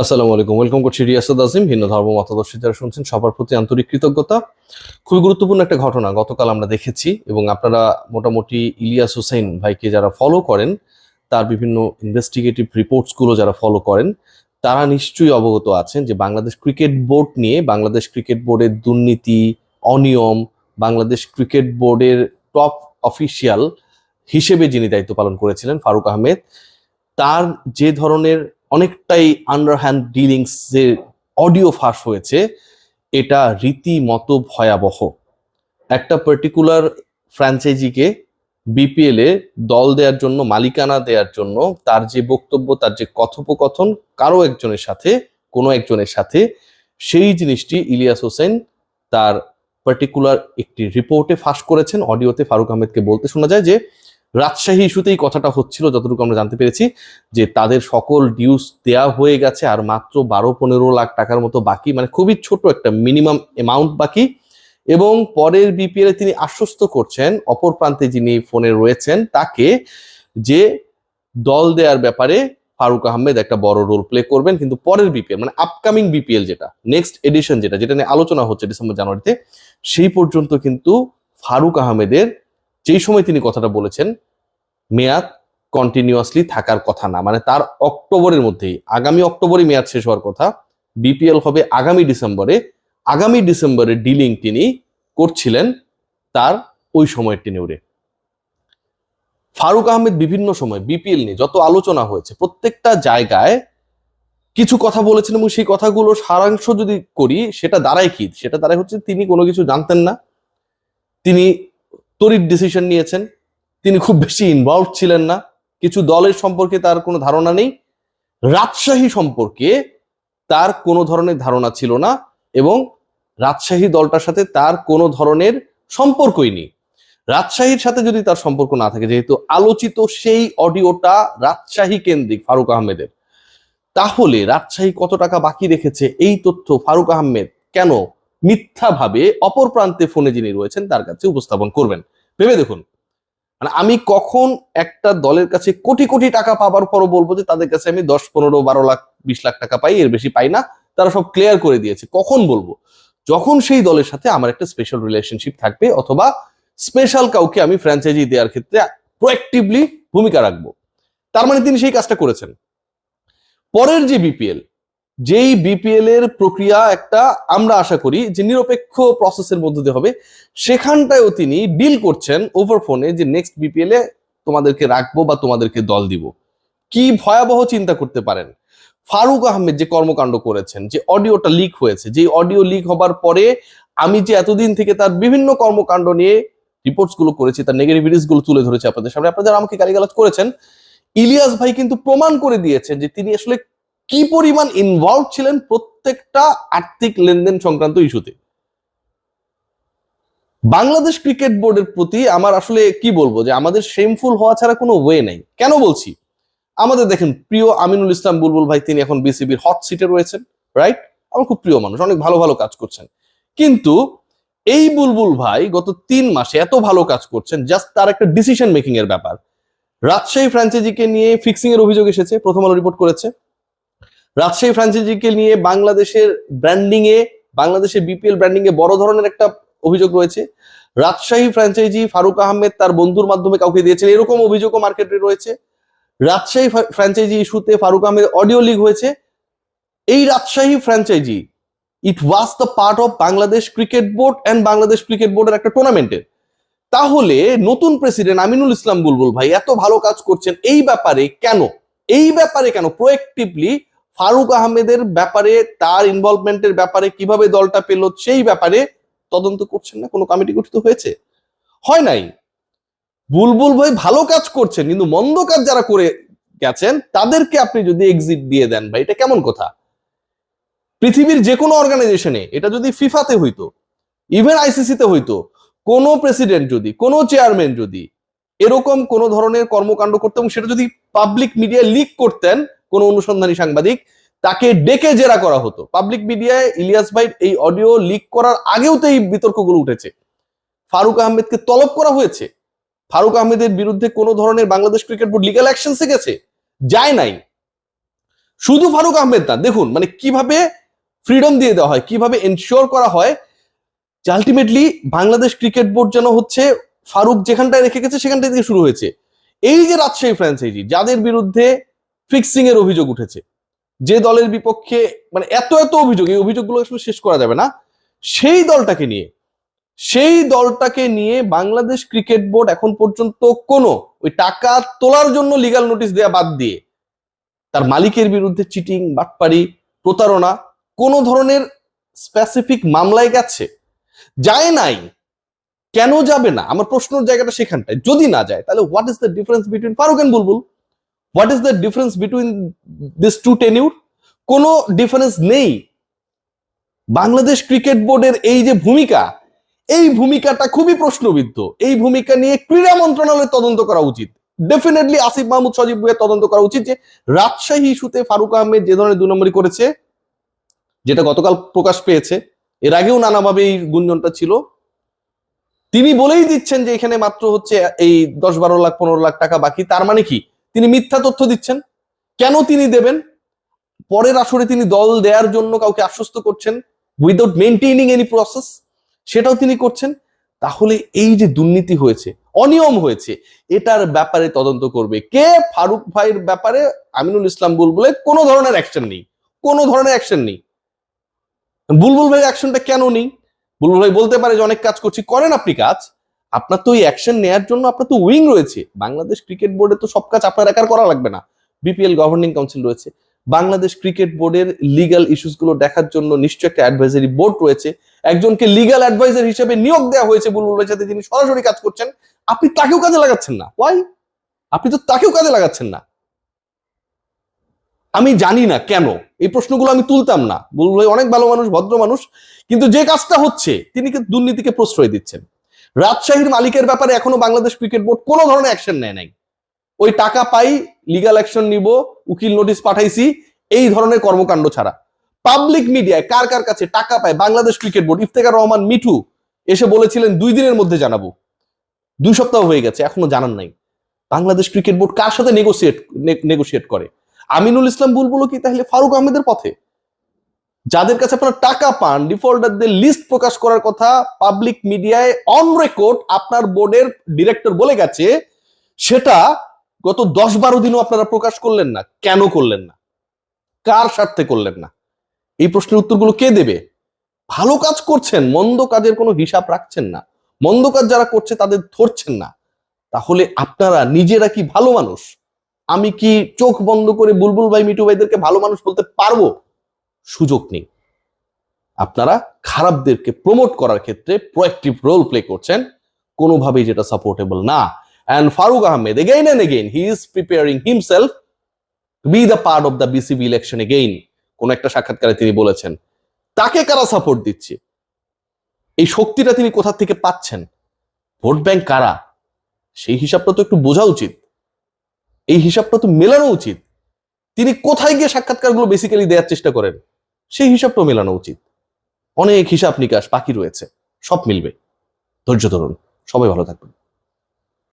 আসসালামু আলাইকুম। ওয়েলকাম করছি রিয়াসাদ আজিম ভিন্ন ধর্ম মতাদর্শী যারা শুনছেন সবার প্রতি আন্তরিক কৃতজ্ঞতা। খুবই গুরুত্বপূর্ণ একটা ঘটনা গতকাল আমরা দেখেছি এবং আপনারা মোটামুটি ইলিয়াস হোসেন ভাইকে যারা ফলো করেন, তার বিভিন্ন ইনভেস্টিগেটিভ রিপোর্টসগুলো যারা ফলো করেন, তারা নিশ্চয়ই অবগত আছেন যে বাংলাদেশ ক্রিকেট বোর্ড নিয়ে বাংলাদেশ ক্রিকেট বোর্ডের দুর্নীতি, অনিয়ম, বাংলাদেশ ক্রিকেট বোর্ডের টপ অফিসিয়াল হিসেবে যিনি দায়িত্ব পালন করেছিলেন, ফারুক আহমেদ, তার যে ধরনের অনেকটাই আন্ডারহ্যান্ড ডিলিংস যে অডিও ফাঁস হয়েছে, এটা রীতিমতো ভয়াবহ। একটা পার্টিকুলার ফ্র্যাঞ্চাইজিকে বিপিএল এ দল দেওয়ার জন্য, মালিকানা দেওয়ার জন্য, তার যে বক্তব্য, তার যে কথোপকথন, কারও একজনের সাথে, কোনো একজনের সাথে, সেই জিনিসটি ইলিয়াস হোসেন তার পার্টিকুলার একটি রিপোর্টে ফাঁস করেছেন। অডিওতে ফারুক আহমেদকে বলতে শোনা যায় যে রাজশাহী ইস্যুতেই কথাটা হচ্ছিল, যতটুকু আমরা জানতে পেরেছি, যে তাদের সকল ডিউস দেয়া হয়ে গেছে আর মাত্র বারো পনেরো লাখ টাকার মতো বাকি মানে খুবই ছোট একটা মিনিমাম অ্যামাউন্ট বাকি। এবং পরের বিপিএল এ তিনি আশ্বস্ত করছেন, অপর প্রান্তে যিনি ফোনে রয়েছেন, তাকে যে দল দেওয়ার ব্যাপারে ফারুক আহমেদ একটা বড় রোল প্লে করবেন, কিন্তু পরের বিপিএল মানে আপকামিং বিপিএল যেটা নেক্সট এডিশন যেটা যেটা নিয়ে আলোচনা হচ্ছে ডিসেম্বর জানুয়ারিতে, সেই পর্যন্ত কিন্তু ফারুক আহমেদের, যেই সময় তিনি কথাটা বলেছেন মেয়াদ কন্টিনিউয়াসলি থাকার কথা না মানে তার অক্টোবরের মধ্যেই, আগামী অক্টোবরে মেয়াদ শেষ হওয়ার কথা বিপিএল হবে আগামী ডিসেম্বরে আগামী ডিসেম্বরে ডিলিং তিনি করছিলেন তার ওই সময়ের টেনিউরে ফারুক আহমেদ বিভিন্ন সময় বিপিএল নিয়ে যত আলোচনা হয়েছে, প্রত্যেকটা জায়গায় কিছু কথা বলেছেন এবং সেই কথাগুলো সারাংশ যদি করি, সেটা দাঁড়ায় কি? সেটা দাঁড়ায় হচ্ছে তিনি কোনো কিছু জানতেন না। তিনি তড়িৎ ডিসিশন নিয়েছেন তিনি খুব বেশি ইনভলভ ছিলেন না। কিছু দলের সম্পর্কে তার কোনো ধারণা নেই। রাজশাহী সম্পর্কে তার কোনো ধরনের ধারণা ছিল না এবং রাজশাহী দলটার সাথে তার কোনো ধরনের সম্পর্কই নেই। রাজশাহীর সাথে যদি তার সম্পর্ক না থাকে, যেহেতু আলোচিত সেই অডিওটা রাজশাহী কেন্দ্রিক ফারুক আহমেদের, তাহলে রাজশাহী কত টাকা বাকি রেখেছে এই তথ্য ফারুক আহমেদ কেন মিথ্যাভাবে অপর প্রান্তে ফোনে যিনি রয়েছেন তার কাছে উপস্থাপন করবেন। ভেবে দেখুন। মানে আমি কখন একটা দলের কাছে কোটি কোটি টাকা পাবার পরও বলব যে তাদের কাছে আমি দশ, পনেরো, বারো লাখ, বিশ লাখ টাকা পাই, এর বেশি পাই না, তারা সব ক্লিয়ার করে দিয়েছে। কখন বলব? যখন সেই দলের সাথে আমার একটা স্পেশাল রিলেশনশিপ থাকবে অথবা স্পেশাল কাউকে আমি ফ্র্যাঞ্চাইজি দেওয়ার ক্ষেত্রে প্রোয়াক্টিভলি ভূমিকা রাখব। তার মানে তিনি সেই কাজটা করেছেন। পরের যে বিপিএল যেই বিপিএল এর প্রক্রিয়া একটা আমরা আশা করি যে নিরপেক্ষ প্রসেসের মধ্যে দিয়ে হবে, সেখানটায়ও তিনি ডিল করছেন ওভার ফোনে যে নেক্সট বিপিএল এ তোমাদেরকে রাখব বা তোমাদেরকে দল দিব। কি ভয়াবহ চিন্তা করতে পারেন? ফারুক আহমেদ যে কর্মকাণ্ড করেছেন, যে অডিওটা লিক হয়েছে যে অডিও লিক হবার পরে আমি যে এতদিন থেকে তার বিভিন্ন কর্মকাণ্ড নিয়ে রিপোর্টসগুলো করেছি, তার নেগেটিভিটিসগুলো তুলে ধরেছি আপনাদের সামনে, আপনারা আমাকে গালিগালাজ করেছেন, ইলিয়াস ভাই কিন্তু প্রমাণ করে দিয়েছেন যে তিনি আসলে কি পরিমাণ ইনভলভ ছিলেন প্রত্যেকটা আর্থিক লেনদেন সংক্রান্ত ইস্যুতে? বাংলাদেশ ক্রিকেট বোর্ডের প্রতি আমার আসলে কি বলব যে আমাদের শেমফুল হওয়া ছাড়া কোনো ওয়ে নেই। কেন বলছি? আমাদের দেখেন, প্রিয় আমিনুল ইসলাম বুলবুল ভাই, তিনি এখন বিসিবির হট সিটে রয়েছেন রাইট আমার খুব প্রিয় মানুষ, অনেক ভালো ভালো কাজ করছেন। কিন্তু এই বুলবুল ভাই গত তিন মাসে এত ভালো কাজ করছেন জাস্ট তার একটা ডিসিশন মেকিং এর ব্যাপার। রাজশাহী ফ্র্যাঞ্চাইজিকে নিয়ে ফিক্সিং এর অভিযোগ এসেছে, প্রথম আলো রিপোর্ট করেছে। রাজশাহী ফ্র্যাঞ্চাইজিকে নিয়ে বাংলাদেশের ব্র্যান্ডিং এ, বাংলাদেশের বিপিএল ব্র্যান্ডিং এ বড় ধরনের একটা অভিযোগ রয়েছে। রাজশাহী ফ্র্যাঞ্চাইজি ফারুক আহমেদ তার বন্ধুর মাধ্যমে কাউকে দিয়েছেন, এরকম অভিযোগও মার্কেটে রয়েছে। রাজশাহী ফ্র্যাঞ্চাইজি ইস্যুতে ফারুক আহমেদ অডিও লিক হয়েছে। এই Rajshahi franchise it was the part of Bangladesh cricket board and Bangladesh cricket বোর্ডের একটা টুর্নামেন্টের তাহলে নতুন প্রেসিডেন্ট আমিনুল ইসলাম বুলবুল ভাই এত ভালো কাজ করছেন, এই ব্যাপারে কেন? এই ব্যাপারে কেন প্রোয়েক্টিভলি ফারুক আহমেদের ব্যাপারে, তার ইনভলভমেন্টের ব্যাপারে কীভাবে দলটা পেল, সেই ব্যাপারে তদন্ত করছেন না? কোনো কমিটি গঠিত হয়েছে? হয় নাই। বুলবুল ভাই ভালো কাজ করছেন, কিন্তু মন্দ কাজ যারা করে গেছেন, তাদেরকে আপনি যদি এক্সিট দিয়ে দেন ভাই, এটা কেমন কথা? পৃথিবীর যে কোনো অর্গানাইজেশনে এটা যদি ফিফাতে হইতো ইভেন আইসিসিতে হইতো, কোনো প্রেসিডেন্ট যদি, কোনো চেয়ারম্যান যদি, এরকম কোন ধরনের কর্মকাণ্ড করতেন এবং সেটা যদি পাবলিক মিডিয়ায় লিক করতেন কোনো অনুসন্ধানী সাংবাদিক তাকে ডেকে জেরা করা হতো। পাবলিক মিডিয়ায় ইলিয়াস ভাই এই অডিও লিক করার আগেও তো এই বিতর্কগুলো উঠেছে। ফারুক আহমেদকে তলব করা হয়েছে। ফারুক আহমেদের বিরুদ্ধে কোনো ধরনের Bangladesh cricket board legal action গেছে যায় নাই। শুধু ফারুক আহমেদ না, দেখুন মানে কীভাবে ফ্রিডম দিয়ে দেওয়া হয়, কীভাবে এনশিওর করা হয়, যে আলটিমেটলি বাংলাদেশ ক্রিকেট বোর্ড যেন হচ্ছে ফারুক যেখানটায় রেখে গেছে সেখানটা থেকে শুরু হয়েছে। এই যে রাজশাহী ফ্র্যাঞ্চাইজি যাদের বিরুদ্ধে ফিক্সিং এর অভিযোগ উঠেছে। যে দলের বিপক্ষে মানে এত এত অভিযোগ, এই অভিযোগগুলো আসলে শেষ করা যাবে না। সেই দলটাকে নিয়ে, সেই দলটাকে নিয়ে বাংলাদেশ ক্রিকেট বোর্ড এখন পর্যন্ত কোনো ওই টাকা তোলার জন্য লিগাল নোটিশ দেয়া বাদ দিয়ে, তার মালিকের বিরুদ্ধে চিটিং বাটপারি, প্রতারণা, কোনো ধরনের স্পেসিফিক মামলায় গেছে, যায় নাই, কেন যাবে না? আমার প্রশ্নের জায়গাটা সেখানটায়। যদি না যায়, তাহলে what is the difference between Faruk and Bulbul? What is the difference between this two tenure কোনো ডিফারেন্স নেই। বাংলাদেশ ক্রিকেট বোর্ডের এই যে ভূমিকা, এই ভূমিকাটা খুবই প্রশ্নবিদ্ধ। এই ভূমিকা নিয়ে ক্রীড়া মন্ত্রণালয়ের তদন্ত করা উচিত। ডেফিনেটলি আসিফ মাহমুদ সজীব তদন্ত করা উচিত যে রাজশাহী ইস্যুতে ফারুক আহমেদ যে ধরনের দু নম্বরই করেছে, যেটা গতকাল প্রকাশ পেয়েছে, এর আগেও নানাভাবে এই গুঞ্জনটা ছিল। তিনি বলেই দিচ্ছেন যে এখানে মাত্র হচ্ছে এই দশ বারো লাখ, পনেরো লাখ টাকা বাকি, তার মানে কি? তিনি মিথ্যা তথ্য দিচ্ছেন। কেন তিনি দেবেন? পরের আসরে তিনি দল দেওয়ার জন্য কাউকে আশ্বস্ত করছেন উইদাউট মেনটেনিং এনি প্রসেস সেটাও তিনি করছেন। তাহলে এই যে দুর্নীতি হয়েছে, অনিয়ম হয়েছে, এটার ব্যাপারে তদন্ত করবে কে? ফারুক ভাইয়ের ব্যাপারে আমিনুল ইসলাম বুলবুলে কোনো ধরনের অ্যাকশন নেই। কোনো ধরনের অ্যাকশন নেই। বুলবুল ভাইয়ের অ্যাকশনটা কেন নেই? বুলবুল ভাই বলতে পারে যে অনেক কাজ করছি, করেন আপনি কাজ। আপনার তো এই অ্যাকশন নেয়ার জন্য আপনার তো উইং রয়েছে। বাংলাদেশ ক্রিকেট বোর্ডে তো সব কাজ আপনার একার করা লাগবে না। বিপিএল গভর্নিং কাউন্সিল রয়েছে। বাংলাদেশ ক্রিকেট বোর্ডের লিগাল ইস্যুসগুলো দেখার জন্য নিশ্চয় একটা অ্যাডভাইজারি বোর্ড রয়েছে। একজনকে লিগাল অ্যাডভাইজার হিসেবে নিয়োগ দেওয়া হয়েছে বুলবুল সাথে যিনি সরাসরি কাজ করছেন। আপনি তাকেও কাজে লাগাচ্ছেন না। ওয়াই আপনি তো তাকেও কাজে লাগাচ্ছেন না। আমি জানি না কেন। এই প্রশ্নগুলো আমি তুলতাম না। বুলবুল ভাই অনেক ভালো মানুষ, ভদ্র মানুষ। কিন্তু যে কাজটা হচ্ছে, তিনি দুর্নীতিকে প্রশ্রয় দিচ্ছেন। রাজশাহীর মালিকের ব্যাপারে এখনও বাংলাদেশ ক্রিকেট বোর্ড কোনো ধরনের অ্যাকশন নেয় নাই। ওই টাকা পাই লিগাল অ্যাকশন নিব, উকিল নোটিশ পাঠাইছি, এই ধরনের কর্মকাণ্ড ছাড়া। পাবলিক মিডিয়ায় কার কার কাছে টাকা পায় বাংলাদেশ ক্রিকেট বোর্ড? ইফতেকার রহমান, মিঠু এসে বলেছিলেন, দুই দিনের মধ্যে জানাব। দুই সপ্তাহ হয়ে গেছে, এখনও জানান নাই। বাংলাদেশ ক্রিকেট বোর্ড কার সাথে নেগোসিয়েট নেগোসিয়েট করে? আমিনুল ইসলাম বুলবুল কি তাহলে ফারুক আহমেদের পথে? যাদের কাছে আপনারা টাকা পান, ডিফল্টারদের লিস্ট প্রকাশ করার কথা পাবলিক মিডিয়ায় অন রেকর্ড আপনার বোর্ডের ডিরেক্টর বলে গেছে, সেটা গত দশ বারো দিনও আপনারা প্রকাশ করলেন না। কেন করলেন না? কার স্বার্থে করলেন না? এই প্রশ্নের উত্তরগুলো কে দেবে? ভালো কাজ করছেন, মন্দ কাজের কোনো হিসাব রাখছেন না। মন্দ কাজ যারা করছে তাদের ধরছেন না। তাহলে আপনারা নিজেরা কি ভালো মানুষ? আমি কি চোখ বন্ধ করে বুলবুল ভাই মিটু ভাইদেরকে ভালো মানুষ বলতে পারব? সুযোগ নেই। আপনারা খারাপদেরকে প্রমোট করার ক্ষেত্রে প্রোয়েক্টিভ রোল প্লে করছেন, কোনোভাবেই যেটা সাপোর্টেবল না। And Faruk Ahmed again and again he is preparing himself be the part of the BCB election again কোন একটা সাক্ষাৎকারে তিনি বলেছেন, তাকে কারা সাপোর্ট দিচ্ছে? এই শক্তিটা তিনি কোথা থেকে পাচ্ছেন? ভোট ব্যাংক কারা? সেই হিসাবটা তো একটু বোঝা উচিত। এই হিসাবটা তো মেলানো উচিত। তিনি কোথায় গিয়ে সাক্ষাৎকারগুলো বেসিক্যালি দেওয়ার চেষ্টা করেন? সেই হিসাবটাও মেলানো উচিত। অনেক হিসাব নিকাশ বাকি রয়েছে। সব মিলবে। ধৈর্য ধরুন। সবাই ভালো থাকবেন।